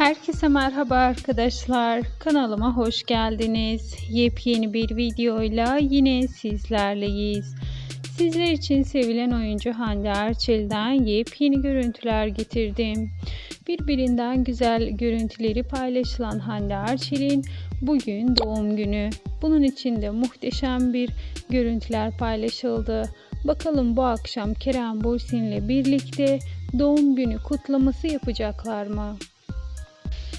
Herkese merhaba arkadaşlar. Kanalıma hoş geldiniz. Yepyeni bir videoyla yine sizlerleyiz. Sizler için sevilen oyuncu Hande Erçel'den yepyeni görüntüler getirdim. Birbirinden güzel görüntüleri paylaşılan Hande Erçel'in bugün doğum günü. Bunun için de muhteşem bir görüntüler paylaşıldı. Bakalım bu akşam Kerem Bürsin ile birlikte doğum günü kutlaması yapacaklar mı?